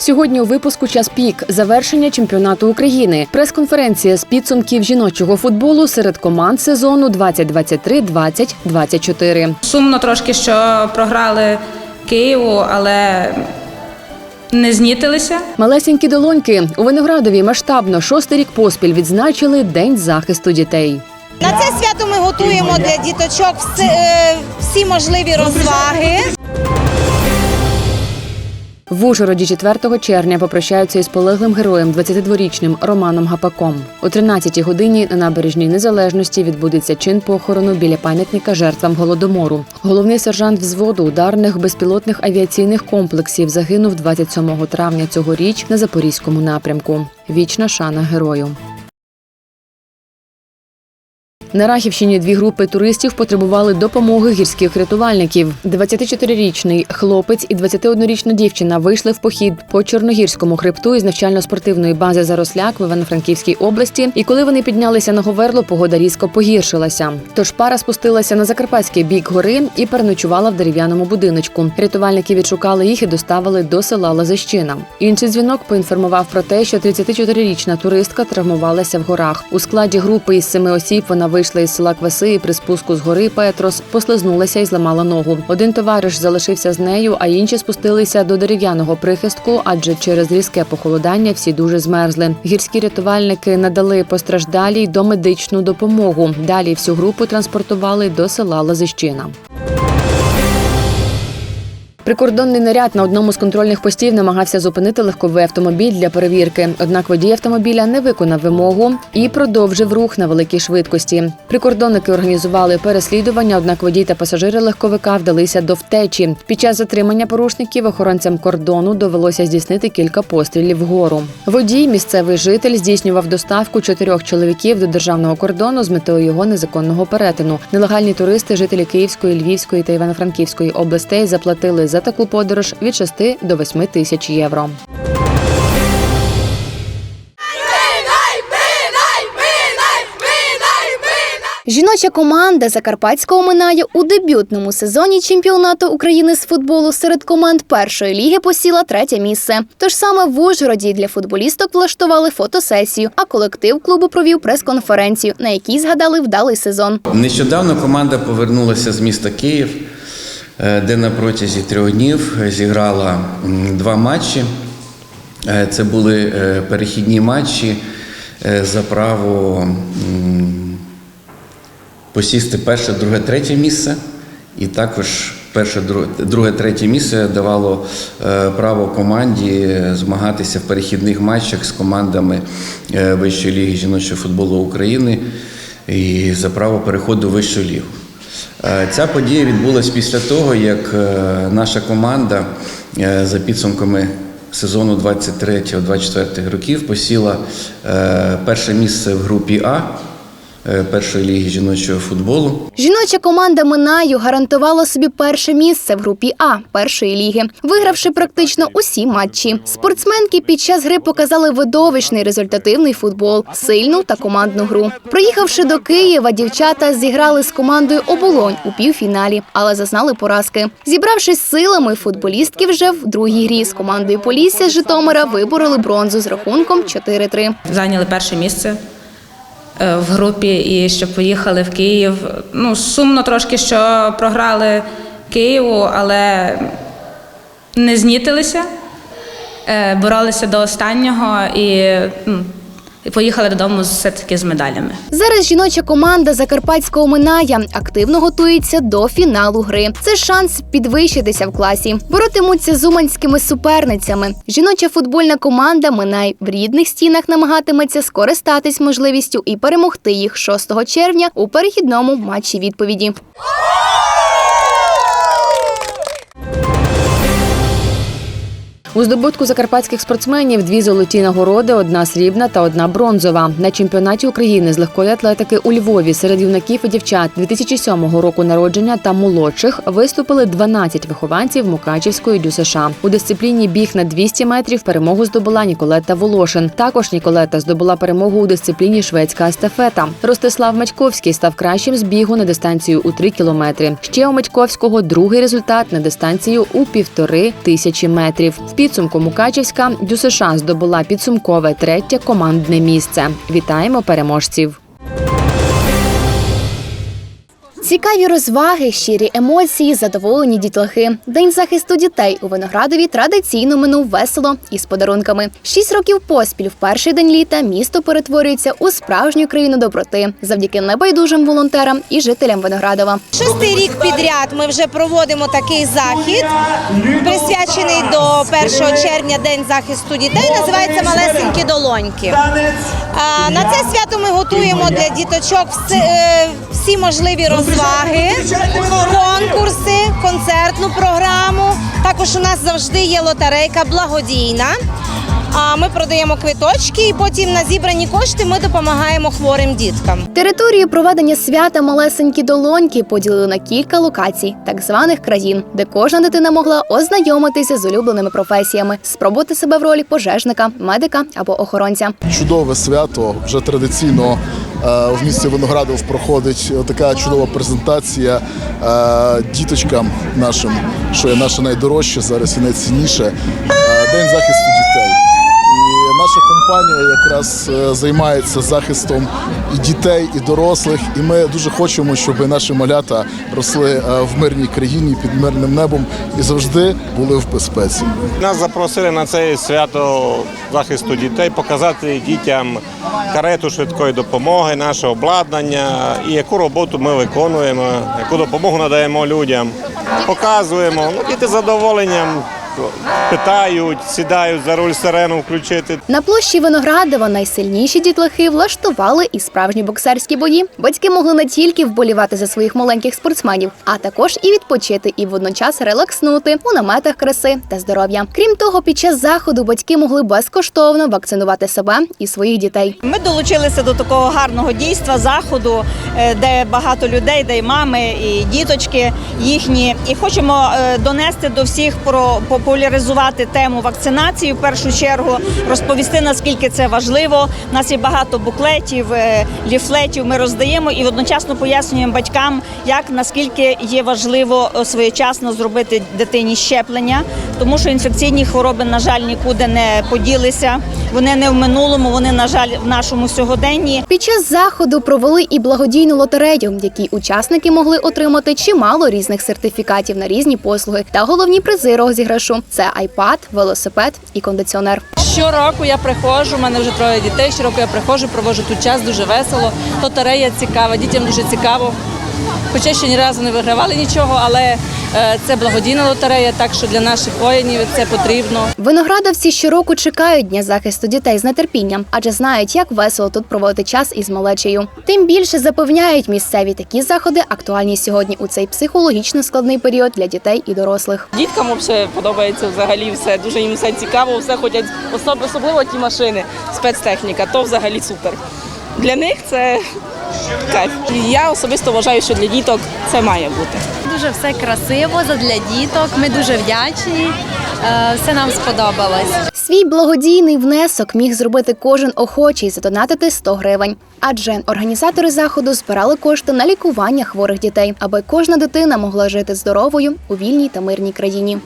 Сьогодні у випуску час пік завершення чемпіонату України. Прес-конференція з підсумків жіночого футболу серед команд сезону 2023-2024. Сумно трошки, що програли Києву, але не знітилися. Малесенькі долоньки у Виноградові масштабно шостий рік поспіль відзначили День захисту дітей. На це свято ми готуємо для діточок всі, е, всі можливі розваги. В Ужгороді 4 червня попрощаються із полеглим героєм 22-річним Романом Гапаком. О 13-й годині на набережній незалежності відбудеться чин похорону біля пам'ятника жертвам голодомору. Головний сержант взводу ударних безпілотних авіаційних комплексів загинув 27 травня цьогоріч на запорізькому напрямку. Вічна шана герою. На Рахівщині дві групи туристів потребували допомоги гірських рятувальників. 24-річний хлопець і 21-річна дівчина вийшли в похід по Чорногірському хребту із навчально-спортивної бази Заросляк в Івано-Франківській області. І коли вони піднялися на говерло, погода різко погіршилася. Тож пара спустилася на закарпатський бік гори і переночувала в дерев'яному будиночку. Рятувальники відшукали їх і доставили до села Лазищина. Інший дзвінок поінформував про те, що 34-річна туристка травмувалася в горах. У складі групи із семи осіб вона вийшла із села Кваси і при спуску з гори Петрос послизнулася і зламала ногу. Один товариш залишився з нею, а інші спустилися до дерев'яного прихистку, адже через різке похолодання всі дуже змерзли. Гірські рятувальники надали постраждалій домедичну допомогу. Далі всю групу транспортували до села Лазищина. Прикордонний наряд на одному з контрольних постів намагався зупинити легковий автомобіль для перевірки. Однак водій автомобіля не виконав вимогу і продовжив рух на великій швидкості. Прикордонники організували переслідування, однак водій та пасажири легковика вдалися до втечі. Під час затримання порушників охоронцям кордону довелося здійснити кілька пострілів вгору. Водій, місцевий житель, здійснював доставку чотирьох чоловіків до державного кордону з метою його незаконного перетину. Нелегальні туристи, жителі Київської, Львівської та Івано-Франківської областей заплатили за таку подорож від 6 до 8 тисяч євро. Жіноча команда Закарпатського минає у дебютному сезоні чемпіонату України з футболу серед команд першої ліги посіла третє місце. Тож саме в Ужгороді для футболісток влаштували фотосесію, а колектив клубу провів прес-конференцію, на якій згадали вдалий сезон. Нещодавно команда повернулася з міста Київ, де на протязі трьох днів зіграла два матчі. Е, Це були е, перехідні матчі е, за право посісти перше, друге, третє місце. І також перше, друге, третє місце давало е, право команді змагатися в перехідних матчах з командами е, Вищої ліги жіночого футболу України і за право переходу в вищу лігу. Е, Ця подія відбулася після того, як е, наша команда е, за підсумками сезону 23-24 років посіла перше місце в групі А першої ліги жіночого футболу. Жіноча команда Минаю гарантувала собі перше місце в групі А першої ліги, вигравши практично усі матчі. Спортсменки під час гри показали видовищний результативний футбол, сильну та командну гру. Приїхавши до Києва, дівчата зіграли з командою Оболонь у півфіналі, але зазнали поразки. Зібравшись силами, футболістки вже в другій грі з командою Полісся з Житомира вибороли бронзу з рахунком 4-3. Зайняли перше місце е, в групі і що поїхали в Київ. Ну, сумно трошки, що програли Києву, але не знітилися, е, боролися до останнього і, ну, і поїхали додому все-таки з медалями. Зараз жіноча команда Закарпатського Миная активно готується до фіналу гри. Це шанс підвищитися в класі. Боротимуться з уманськими суперницями. Жіноча футбольна команда Минай в рідних стінах намагатиметься скористатись можливістю і перемогти їх 6 червня у перехідному матчі відповіді. У здобутку закарпатських спортсменів дві золоті нагороди, одна срібна та одна бронзова. На чемпіонаті України з легкої атлетики у Львові серед юнаків і дівчат 2007 року народження та молодших виступили 12 вихованців Мукачівської ДЮСШ. У дисципліні біг на 200 метрів перемогу здобула Ніколета Волошин. Також Ніколета здобула перемогу у дисципліні шведська естафета. Ростислав Матьковський став кращим з бігу на дистанцію у 3 кілометри. Ще у Матьковського другий результат на дистанцію у півтори тисячі метрів. Підсумку Мукачівська ДЮСШ здобула підсумкове третє командне місце. Вітаємо переможців! Цікаві розваги, щирі емоції, задоволені дітлахи. День захисту дітей у Виноградові традиційно минув весело і з подарунками. Шість років поспіль в перший день літа місто перетворюється у справжню країну доброти завдяки небайдужим волонтерам і жителям Виноградова. Шостий рік підряд ми вже проводимо такий захід, присвячений до 1 червня День захисту дітей. Називається Малесенькі долоньки. На це свято ми готуємо для діточок е, всі можливі розваги, конкурси, концертну програму. Також у нас завжди є лотерейка благодійна. А ми продаємо квиточки, і потім на зібрані кошти ми допомагаємо хворим діткам. Територію проведення свята малесенькі долоньки поділили на кілька локацій, так званих країн, де кожна дитина могла ознайомитися з улюбленими професіями, спробувати себе в ролі пожежника, медика або охоронця. чудове свято. Вже традиційно е, в місті Виноградов проходить така чудова презентація е, діточкам нашим, що є наше найдорожче зараз і найцінніше. е, День захисту компанія якраз е, займається захистом і дітей, і дорослих. І ми дуже хочемо, щоб наші малята росли е, в мирній країні під мирним небом і завжди були в безпеці. Нас запросили на це свято захисту дітей показати дітям карету швидкої допомоги, наше обладнання і яку роботу ми виконуємо, яку допомогу надаємо людям. Показуємо. Ну, діти задоволенням питають, сідають за руль сирену включити. На площі Виноградова найсильніші дітлахи влаштували і справжні боксерські бої. Батьки могли не тільки вболівати за своїх маленьких спортсменів, а також і відпочити, і водночас релакснути у наметах краси та здоров'я. Крім того, під час заходу батьки могли безкоштовно вакцинувати себе і своїх дітей. Ми долучилися до такого гарного дійства заходу, е, де багато людей, де й мами, і діточки їхні. І хочемо е, донести до всіх про популяризувати тему вакцинації в першу чергу, розповісти наскільки це важливо. У нас є багато буклетів, е, ліфлетів. Ми роздаємо і одночасно пояснюємо батькам, як наскільки є важливо е, своєчасно зробити дитині щеплення, тому що інфекційні хвороби, на жаль, нікуди не поділися. Вони не в минулому, вони на жаль в нашому сьогоденні. Під час заходу провели і благодійну лотерею, в якій учасники могли отримати чимало різних сертифікатів на різні послуги та головні призи розіграшу це айпад, велосипед і кондиціонер. Щороку я приходжу, у мене вже троє дітей. Щороку я приходжу, провожу тут час, дуже весело. Лотерея цікава, дітям дуже цікаво. Хоча ще ні разу не вигравали нічого, але е, це благодійна лотерея, так що для наших воїнів це потрібно. Виноградовці щороку чекають дня захисту дітей з нетерпінням, адже знають, як весело тут проводити час із малечею. Тим більше запевняють місцеві такі заходи актуальні сьогодні у цей психологічно складний період для дітей і дорослих. Діткам взагалі подобається взагалі все. Дуже їм все цікаво, все хочуть, особ- особливо ті машини, спецтехніка, то взагалі супер. Для них це кайф. Я особисто вважаю, що для діток це має бути. Дуже все красиво для діток. Ми дуже вдячні. Е, Все нам сподобалось. Свій благодійний внесок міг зробити кожен охочий задонатити 100 гривень. Адже організатори заходу збирали кошти на лікування хворих дітей, аби кожна дитина могла жити здоровою у вільній та мирній країні.